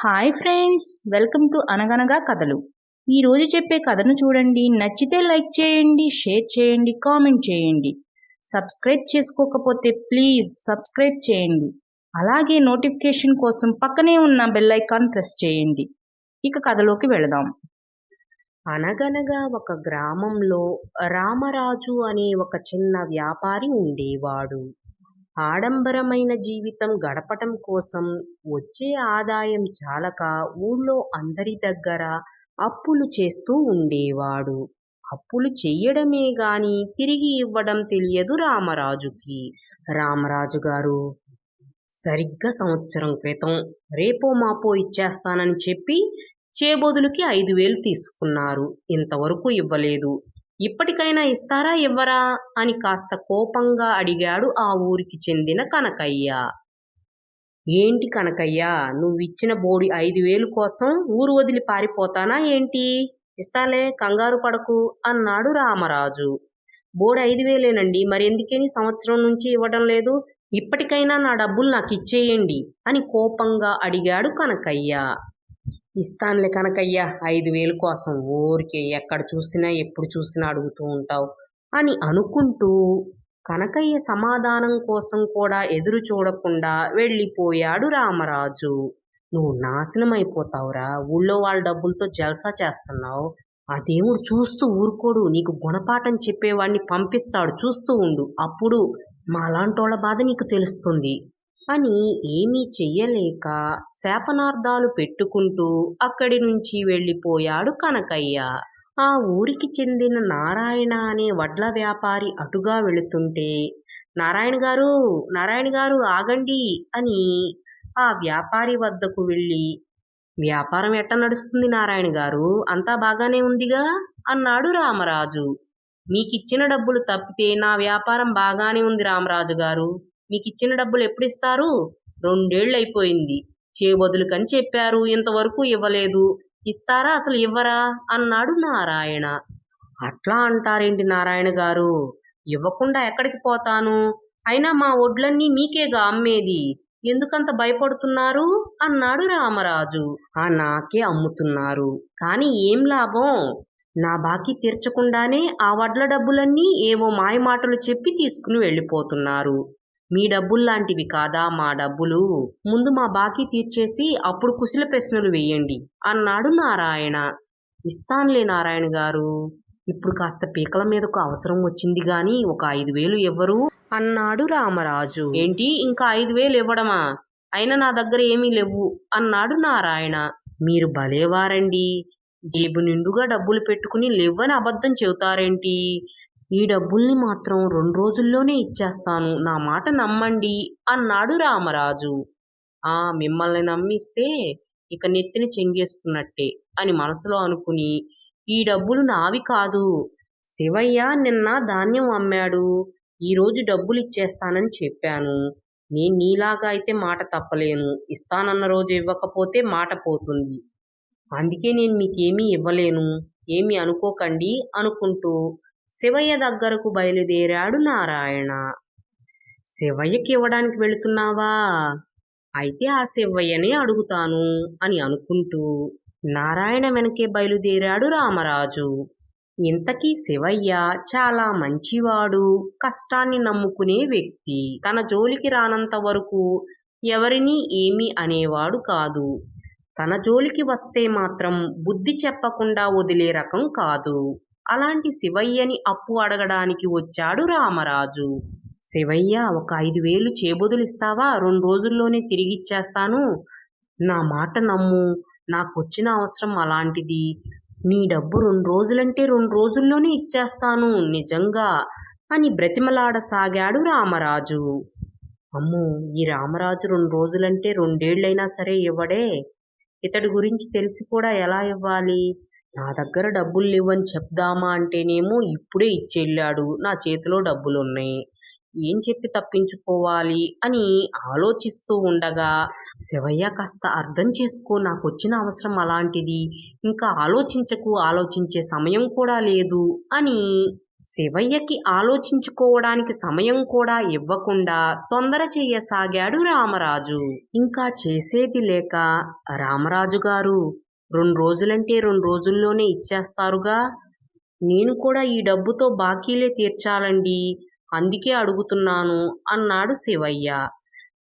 Hi friends welcome to అనగనగా కథలు ఈరోజు చెప్పే కథను చూడండి. నచ్చితే లైక్ చేయండి షేర్ చేయండి కామెంట్ చేయండి. సబ్స్క్రైబ్ చేసుకోకపోతే ప్లీజ్ సబ్స్క్రైబ్ చేయండి. అలాగే నోటిఫికేషన్ కోసం పక్కనే ఉన్న బెల్ ఐకాన్ ప్రెస్ చేయండి. ఇక కథలోకి వెళదాం. అనగనగా ఒక గ్రామంలో రామరాజు అనే ఒక చిన్న వ్యాపారి ఉండేవాడు. ఆడంబరమైన జీవితం గడపటం కోసం వచ్చే ఆదాయం చాలక ఊళ్ళో అందరి దగ్గర అప్పులు చేస్తూ ఉండేవాడు. అప్పులు చెయ్యడమే గాని తిరిగి ఇవ్వడం తెలియదు రామరాజుకి. రామరాజు గారు సరిగ్గా సంవత్సరం క్రితం రేపో మాపో ఇచ్చేస్తానని చెప్పి చేబొదులకి ఐదు వేలు తీసుకున్నారు. ఇంతవరకు ఇవ్వలేదు. ఇప్పటికైనా ఇస్తారా ఇవ్వరా? అని కాస్త కోపంగా అడిగాడు ఆ ఊరికి చెందిన కనకయ్య. ఏంటి కనకయ్య? నువ్విచ్చిన బోడి ఐదు వేలు కోసం ఊరు వదిలి పారిపోతానా ఏంటి? ఇస్తాలే కంగారు పడకు అన్నాడు రామరాజు. బోడి ఐదు వేలేనండి మరి ఎందుకని సంవత్సరం నుంచి ఇవ్వడం లేదు? ఇప్పటికైనా నా డబ్బులు నాకు ఇచ్చేయండి అని కోపంగా అడిగాడు కనకయ్య. ఇస్తానులే కనకయ్య ఐదు వేలు కోసం ఊరికే ఎక్కడ చూసినా ఎప్పుడు చూసినా అడుగుతూ ఉంటావు అని అనుకుంటూ కనకయ్య సమాధానం కోసం కూడా ఎదురు చూడకుండా వెళ్ళిపోయాడు రామరాజు. నువ్వు నాశనం అయిపోతావురా ఊళ్ళో వాళ్ళ డబ్బులతో జల్సా చేస్తున్నావు. ఆ దేవుడు చూస్తూ ఊరుకోడు నీకు గుణపాఠం చెప్పేవాడిని పంపిస్తాడు చూస్తూ ఉండు. అప్పుడు మాలాంటోళ్ళ బాధ నీకు తెలుస్తుంది. అని ఏమీ చెయ్యలేక శాపనార్థాలు పెట్టుకుంటూ అక్కడి నుంచి వెళ్ళిపోయాడు కనకయ్య. ఆ ఊరికి చెందిన నారాయణ అనే వడ్ల వ్యాపారి అటుగా వెళుతుంటే నారాయణ గారు నారాయణ గారు ఆగండి అని ఆ వ్యాపారి వద్దకు వెళ్ళి వ్యాపారం ఎట్ట నడుస్తుంది నారాయణ గారు? అంతా బాగానే ఉందిగా? అన్నాడు రామరాజు. మీకిచ్చిన డబ్బులు తప్పితే నా వ్యాపారం బాగానే ఉంది రామరాజు గారు. మీకు ఇచ్చిన డబ్బులు ఎప్పుడు ఇస్తారు రెండేళ్ళు అయిపోయింది చేయబదులుకని చెప్పారు. ఇంతవరకు ఇవ్వలేదు. ఇస్తారా? అసలు ఇవ్వరా? అన్నాడు నారాయణ. అట్లా అంటారేంటి నారాయణ గారు? ఇవ్వకుండా ఎక్కడికి పోతాను? అయినా మా ఒడ్లన్నీ మీకేగా అమ్మేది? ఎందుకంత భయపడుతున్నారు? అన్నాడు రామరాజు. ఆ నాకే అమ్ముతున్నారు. కానీ ఏం లాభం? నా బాకీ తీర్చకుండానే ఆ వడ్ల డబ్బులన్నీ ఏవో మాయమాటలు చెప్పి తీసుకుని వెళ్ళిపోతున్నారు. మీ డబ్బుల్లాంటివి కాదా మా డబ్బులు? ముందు మా బాకీ తీర్చేసి అప్పుడు కుశల ప్రశ్నలు వేయండి. అన్నాడు నారాయణ. ఇస్తానులే నారాయణ గారు. ఇప్పుడు కాస్త పీకల మీదకు అవసరం వచ్చింది గాని ఒక ఐదు వేలు ఇవ్వరు? అన్నాడు రామరాజు. ఏంటి? ఇంకా ఐదు వేలు ఇవ్వడమా? అయినా నా దగ్గర ఏమీ లేవు అన్నాడు నారాయణ. మీరు భలేవారండి. జేబు నిండుగా డబ్బులు పెట్టుకుని లేవని అబద్ధం చెబుతారేంటి? ఈ డబ్బుల్ని మాత్రం రెండు రోజుల్లోనే ఇచ్చేస్తాను. నా మాట నమ్మండి అన్నాడు రామరాజు. ఆ మిమ్మల్ని నమ్మిస్తే ఇక నెత్తిని చెంగేసుకున్నట్టే అని మనసులో అనుకుని ఈ డబ్బులు నావి కాదు. శివయ్య నిన్న ధాన్యం అమ్మాడు. ఈరోజు డబ్బులు ఇచ్చేస్తానని చెప్పాను. నేను నీలాగా అయితే మాట తప్పలేను. ఇస్తానన్న రోజు ఇవ్వకపోతే మాట పోతుంది. అందుకే నేను మీకేమీ ఇవ్వలేను. ఏమీ అనుకోకండి అనుకుంటూ శివయ్య దగ్గరకు బయలుదేరాడు నారాయణ. శివయ్యకి ఇవ్వడానికి వెళుతున్నావా? అయితే ఆ శివయ్యని అడుగుతాను అని అనుకుంటూ నారాయణ వెనకే బయలుదేరాడు రామరాజు. ఇంతకీ శివయ్య చాలా మంచివాడు కష్టాన్ని నమ్ముకునే వ్యక్తి. తన జోలికి రానంత వరకు ఎవరినీ ఏమీ అనేవాడు కాదు. తన జోలికి వస్తే మాత్రం బుద్ధి చెప్పకుండా వదిలే రకం కాదు. అలాంటి శివయ్యని అప్పు అడగడానికి వచ్చాడు రామరాజు. శివయ్య ఒక ఐదు వేలు చేబొదులిస్తావా రెండు రోజుల్లోనే తిరిగిచ్చేస్తాను నా మాట నమ్ము. నాకొచ్చిన అవసరం అలాంటిది. నీ డబ్బు రెండు రోజులంటే రెండు రోజుల్లోనే ఇచ్చేస్తాను నిజంగా అని బ్రతిమలాడసాగాడు రామరాజు. అమ్మో ఈ రామరాజు రెండు రోజులంటే రెండేళ్ళైనా సరే ఇవ్వడే. ఇతడి గురించి తెలిసి కూడా ఎలా ఇవ్వాలి? నా దగ్గర డబ్బులు లేవని చెప్దామా అంటేనేమో ఇప్పుడే ఇచ్చెళ్ళాడు. నా చేతిలో డబ్బులున్నాయి. ఏం చెప్పి తప్పించుకోవాలి అని ఆలోచిస్తూ ఉండగా శివయ్య కాస్త అర్థం చేసుకో. నాకు వచ్చిన అవసరం అలాంటిది. ఇంకా ఆలోచించకు. ఆలోచించే సమయం కూడా లేదు అని శివయ్యకి ఆలోచించుకోవడానికి సమయం కూడా ఇవ్వకుండా తొందర చేయసాగాడు రామరాజు. ఇంకా చేసేది లేక రామరాజు గారు రెండు రోజులంటే రెండు రోజుల్లోనే ఇచ్చేస్తారుగా. నేను కూడా ఈ డబ్బుతో బాకీలే తీర్చాలండి. అందుకే అడుగుతున్నాను అన్నాడు శివయ్య.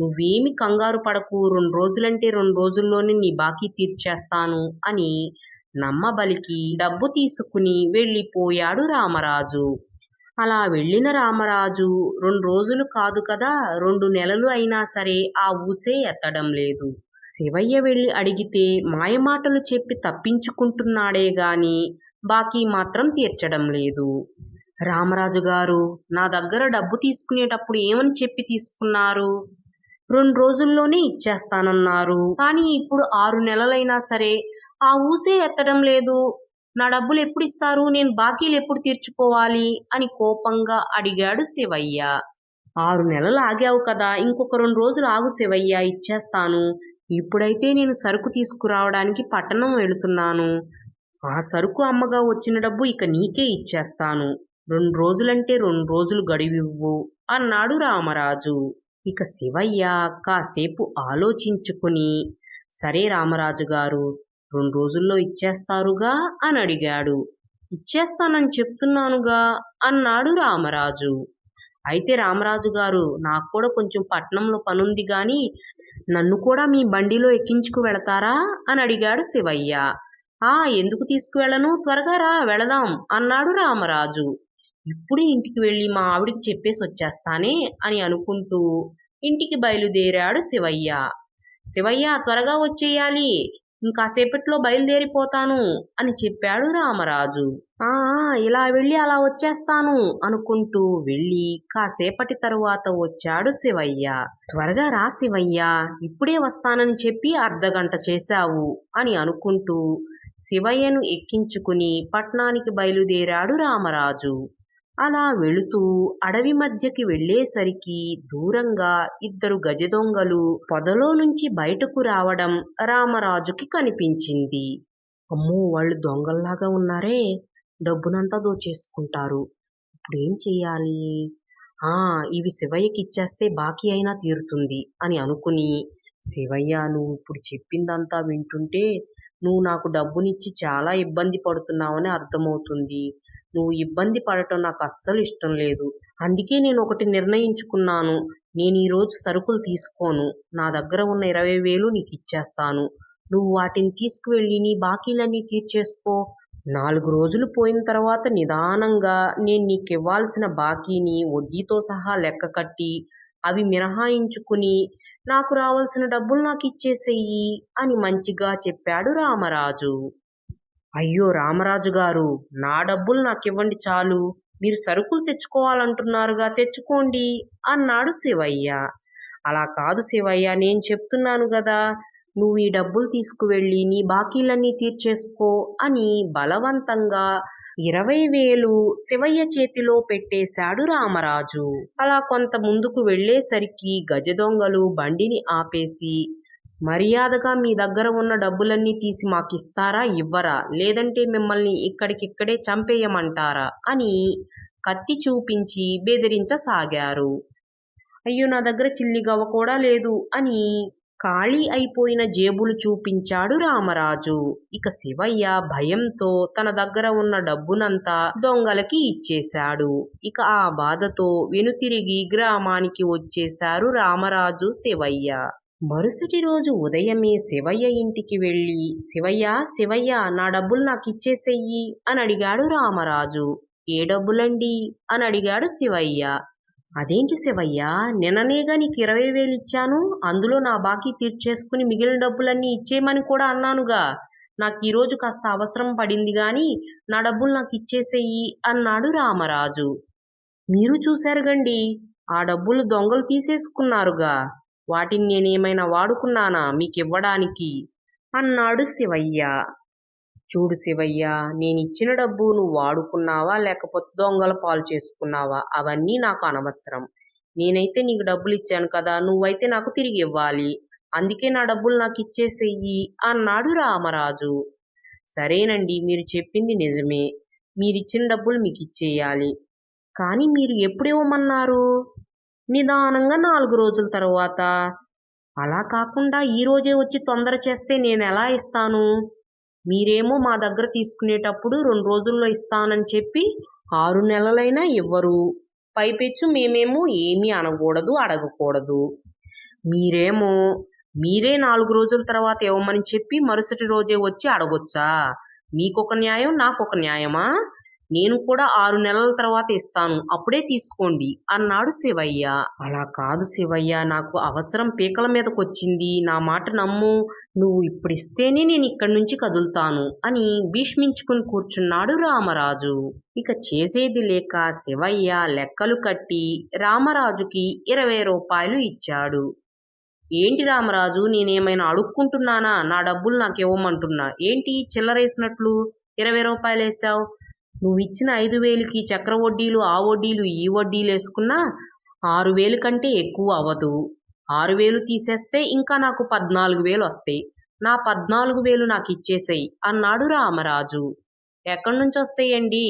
నువ్వేమి కంగారు పడకు రెండు రోజులంటే రెండు రోజుల్లోనే నీ బాకీ తీర్చేస్తాను అని నమ్మబలికి డబ్బు తీసుకుని వెళ్ళిపోయాడు రామరాజు. అలా వెళ్ళిన రామరాజు రెండు రోజులు కాదు కదా రెండు నెలలు అయినా సరే ఆ ఊసే ఎత్తడం లేదు. శివయ్య వెళ్ళి అడిగితే మాయమాటలు చెప్పి తప్పించుకుంటున్నాడే గాని బాకీ మాత్రం తీర్చడం లేదు. రామరాజు గారు నా దగ్గర డబ్బు తీసుకునేటప్పుడు ఏమని చెప్పి తీసుకున్నారు? రెండు రోజుల్లోనే ఇచ్చేస్తానన్నారు. కానీ ఇప్పుడు ఆరు నెలలైనా సరే ఆ ఊసే ఎత్తడం లేదు. నా డబ్బులు ఎప్పుడు ఇస్తారు నేను బాకీలు ఎప్పుడు తీర్చుకోవాలి? అని కోపంగా అడిగాడు శివయ్య. ఆరు నెలలు ఆగావు కదా ఇంకొక రెండు రోజులు ఆగు శివయ్య ఇచ్చేస్తాను. ఇప్పుడైతే నేను సరుకు తీసుకురావడానికి పట్టణం వెళుతున్నాను. ఆ సరుకు అమ్మగా వచ్చిన డబ్బు ఇక నీకే ఇచ్చేస్తాను. రెండు రోజులంటే రెండు రోజులు గడివివ్వు అన్నాడు రామరాజు. ఇక శివయ్య కాసేపు ఆలోచించుకుని సరే రామరాజు గారు రెండు రోజుల్లో ఇచ్చేస్తారుగా అని అడిగాడు. ఇచ్చేస్తానని చెప్తున్నానుగా అన్నాడు రామరాజు. అయితే రామరాజు గారు నాకు కూడా కొంచెం పట్నంలో పనుంది గాని నన్ను కూడా మీ బండిలో ఎక్కించుకు వెళతారా? అని అడిగాడు శివయ్య. ఆ ఎందుకు తీసుకువెళ్ళను? త్వరగా రా వెళదాం అన్నాడు రామరాజు. ఇప్పుడే ఇంటికి వెళ్ళి మా ఆవిడికి చెప్పేసి వచ్చేస్తానే అని అనుకుంటూ ఇంటికి బయలుదేరాడు శివయ్య. శివయ్య త్వరగా వచ్చేయాలి. ఇంకాసేపట్లో బయలుదేరిపోతాను అని చెప్పాడు రామరాజు. ఆ ఇలా వెళ్ళి అలా వచ్చేస్తాను అనుకుంటూ వెళ్ళి కాసేపటి తరువాత వచ్చాడు శివయ్య. త్వరగా రా శివయ్య ఇప్పుడే వస్తానని చెప్పి అర్ధగంట చేశావు అని అనుకుంటూ శివయ్యను ఎక్కించుకుని పట్నానికి బయలుదేరాడు రామరాజు. అలా వెళుతూ అడవి మధ్యకి వెళ్ళేసరికి దూరంగా ఇద్దరు గజదొంగలు పొదలో నుంచి బయటకు రావడం రామరాజుకి కనిపించింది. అమ్మో వాళ్ళు దొంగల్లాగా ఉన్నారే. డబ్బునంతా దోచేసుకుంటారు. ఇప్పుడేం చెయ్యాలి? ఆ ఇవి శివయ్యకి ఇచ్చేస్తే బాకీ అయినా తీరుతుంది అని అనుకుని శివయ్య నువ్వు ఇప్పుడు చెప్పిందంతా వింటుంటే నువ్వు నాకు డబ్బునిచ్చి చాలా ఇబ్బంది పడుతున్నావని అర్థమవుతుంది. నువ్వు ఇబ్బంది పడటం నాకు అస్సలు ఇష్టం లేదు. అందుకే నేను ఒకటి నిర్ణయించుకున్నాను. నేను ఈరోజు సరుకులు తీసుకోను. నా దగ్గర ఉన్న ఇరవై వేలు నీకు ఇచ్చేస్తాను. నువ్వు వాటిని తీసుకువెళ్ళి నీ బాకీలన్నీ తీర్చేసుకో. నాలుగు రోజులు పోయిన తర్వాత నిదానంగా నేను నీకు ఇవ్వాల్సిన బాకీని వడ్డీతో సహా లెక్క కట్టి అవి మినహాయించుకుని నాకు రావాల్సిన డబ్బులు నాకు ఇచ్చేసేయి అని మంచిగా చెప్పాడు రామరాజు. అయ్యో రామరాజు గారు నా డబ్బులు నాకు ఇవ్వండి చాలు. మీరు సరుకులు తెచ్చుకోవాలంటున్నారుగా తెచ్చుకోండి అన్నాడు శివయ్య. అలా కాదు శివయ్య నేను చెప్తున్నాను కదా నువ్వు ఈ డబ్బులు తీసుకువెళ్ళి నీ బాకీలన్నీ తీర్చేసుకో అని బలవంతంగా ఇరవై వేలు శివయ్య చేతిలో పెట్టేశాడు రామరాజు. అలా కొంత ముందుకు వెళ్ళేసరికి గజదొంగలు బండిని ఆపేసి మర్యాదగా మీ దగ్గర ఉన్న డబ్బులన్నీ తీసి మాకిస్తారా ఇవ్వరా? లేదంటే మిమ్మల్ని ఇక్కడికిక్కడే చంపేయమంటారా? అని కత్తి చూపించి బెదిరించసాగారు. అయ్యో నా దగ్గర చిల్లిగవ్వ కూడా లేదు అని ఖాళీ అయిపోయిన జేబులు చూపించాడు రామరాజు. ఇక శివయ్య భయంతో తన దగ్గర ఉన్న డబ్బునంతా దొంగలకి ఇచ్చేశాడు. ఇక ఆ బాధతో వెనుతిరిగి గ్రామానికి వచ్చేశారు రామరాజు శివయ్య. మరుసటి రోజు ఉదయమే శివయ్య ఇంటికి వెళ్ళి శివయ్య శివయ్య నా డబ్బులు నాకు ఇచ్చేసేయి అని అడిగాడు రామరాజు. ఏ డబ్బులండి? అని అడిగాడు శివయ్య. అదేంటి శివయ్య నిన్ననేగా నీకు ఇరవై వేలు ఇచ్చాను అందులో నా బాకీ తీర్చేసుకుని మిగిలిన డబ్బులన్నీ ఇచ్చేయమని కూడా అన్నానుగా. నాకు ఈరోజు కాస్త అవసరం పడింది గాని నా డబ్బులు నాకు ఇచ్చేసేయి అన్నాడు రామరాజు. మీరు చూశారుగండి ఆ డబ్బులు దొంగలు తీసేసుకున్నారుగా. వాటిని నేనేమైనా వాడుకున్నానా? మీకు ఇవ్వడానికి అన్నాడు శివయ్య. చూడు శివయ్య నేను ఇచ్చిన డబ్బు నువ్వు వాడుకున్నావా? లేకపోతే దొంగల పాలు చేసుకున్నావా? అవన్నీ నాకు అనవసరం. నేనైతే నీకు డబ్బులు ఇచ్చాను కదా నువ్వైతే నాకు తిరిగి ఇవ్వాలి. అందుకే నా డబ్బులు నాకు ఇచ్చేసేయి అన్నాడు రామరాజు. సరేనండి మీరు చెప్పింది నిజమే. మీరిచ్చిన డబ్బులు మీకు ఇచ్చేయాలి కానీ మీరు ఎప్పుడు ఇవ్వమన్నారు? నిదానంగా నాలుగు రోజుల తర్వాత. అలా కాకుండా ఈ రోజే వచ్చి తొందర చేస్తే నేను ఎలా ఇస్తాను? మీరేమో మా దగ్గర తీసుకునేటప్పుడు రెండు రోజుల్లో ఇస్తానని చెప్పి ఆరు నెలలైనా ఇవ్వరు. పైపెచ్చు మేమేమో ఏమీ అనకూడదు అడగకూడదు. మీరేమో మీరే నాలుగు రోజుల తర్వాత ఇవ్వమని చెప్పి మరుసటి రోజే వచ్చి అడగొచ్చా? మీకొక న్యాయం నాకొక న్యాయమా? నేను కూడా ఆరు నెలల తర్వాత ఇస్తాను అప్పుడే తీసుకోండి అన్నాడు శివయ్య. అలా కాదు శివయ్య నాకు అవసరం పీకల మీదకొచ్చింది నా మాట నమ్ము నువ్వు ఇప్పుడు ఇస్తేనే నేను ఇక్కడి నుంచి కదులుతాను అని భీష్మించుకుని కూర్చున్నాడు రామరాజు. ఇక చేసేది లేక శివయ్య లెక్కలు కట్టి రామరాజుకి ఇరవై రూపాయలు ఇచ్చాడు. ఏంటి రామరాజు నేనేమైనా అడుక్కుంటున్నానా? నా డబ్బులు నాకు ఇవ్వమంటున్నా ఏంటి చిల్లరేసినట్లు? ఇరవై రూపాయలు వేసావు నువ్వు ఇచ్చిన ఐదు వేలుకి చక్ర వడ్డీలు ఆ వడ్డీలు ఈ వడ్డీలు వేసుకున్నా ఆరు వేలు కంటే ఎక్కువ అవ్వదు. ఆరు వేలు తీసేస్తే ఇంకా నాకు పద్నాలుగు వేలు వస్తాయి. నా పద్నాలుగు వేలు నాకు ఇచ్చేసేయి అన్నాడు రామరాజు. ఎక్కడి నుంచి వస్తాయండి?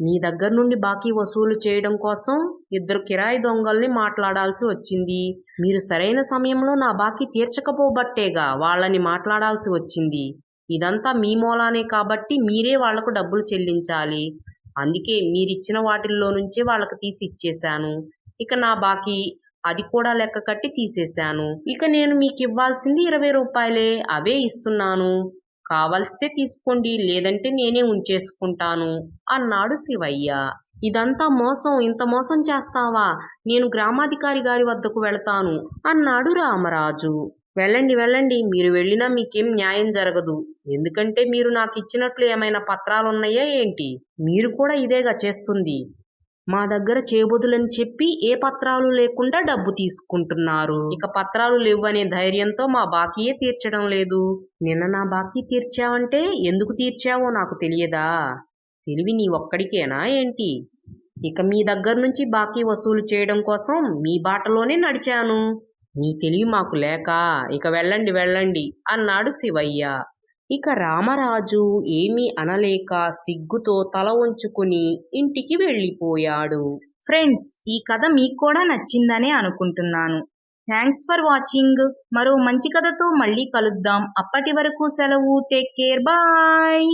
మీ దగ్గర నుండి బాకీ వసూలు చేయడం కోసం ఇద్దరు కిరాయి దొంగల్ని మాట్లాడాల్సి వచ్చింది. మీరు సరైన సమయంలో నా బాకీ తీర్చకపోబట్టేగా వాళ్ళని మాట్లాడాల్సి వచ్చింది. ఇదంతా మీ మూలానే కాబట్టి మీరే వాళ్ళకు డబ్బులు చెల్లించాలి. అందుకే మీరిచ్చిన వాటిల్లో నుంచే వాళ్ళకి తీసి ఇచ్చేశాను. ఇక నా బాకీ అది కూడా లెక్క కట్టి తీసేశాను. ఇక నేను మీకు ఇవ్వాల్సింది ఇరవై రూపాయలే అవే ఇస్తున్నాను. కావలిస్తే తీసుకోండి లేదంటే నేనే ఉంచేసుకుంటాను అన్నాడు శివయ్య. ఇదంతా మోసం ఇంత మోసం చేస్తావా? నేను గ్రామాధికారి గారి వద్దకు వెళతాను అన్నాడు రామరాజు. వెళ్ళండి వెళ్ళండి. మీరు వెళ్ళినా మీకేం న్యాయం జరగదు. ఎందుకంటే మీరు నాకు ఇచ్చినట్లు ఏమైనా పత్రాలు ఉన్నాయా ఏంటి? మీరు కూడా ఇదేగా చేస్తుంది. మా దగ్గర చేయబోదులని చెప్పి ఏ పత్రాలు లేకుండా డబ్బు తీసుకుంటున్నారు. ఇక పత్రాలు లేవనే ధైర్యంతో మా బాకీయే తీర్చడం లేదు. నిన్న నా బాకీ తీర్చావంటే ఎందుకు తీర్చావో నాకు తెలియదా? తెలివి నీ ఒక్కడికేనా ఏంటి? ఇక మీ దగ్గర నుంచి బాకీ వసూలు చేయడం కోసం మీ బాటలోనే నడిచాను. నీ తెలివి మాకు లేక ఇక వెళ్ళండి వెళ్ళండి అన్నాడు శివయ్య. ఇక రామరాజు ఏమీ అనలేక సిగ్గుతో తల వంచుకుని ఇంటికి వెళ్ళిపోయాడు. ఫ్రెండ్స్ ఈ కథ మీకు కూడా నచ్చిందనే అనుకుంటున్నాను. Thanks for watching. మరో మంచి కథతో మళ్ళీ కలుద్దాం. అప్పటి వరకు సెలవు. Take care. బాయ్.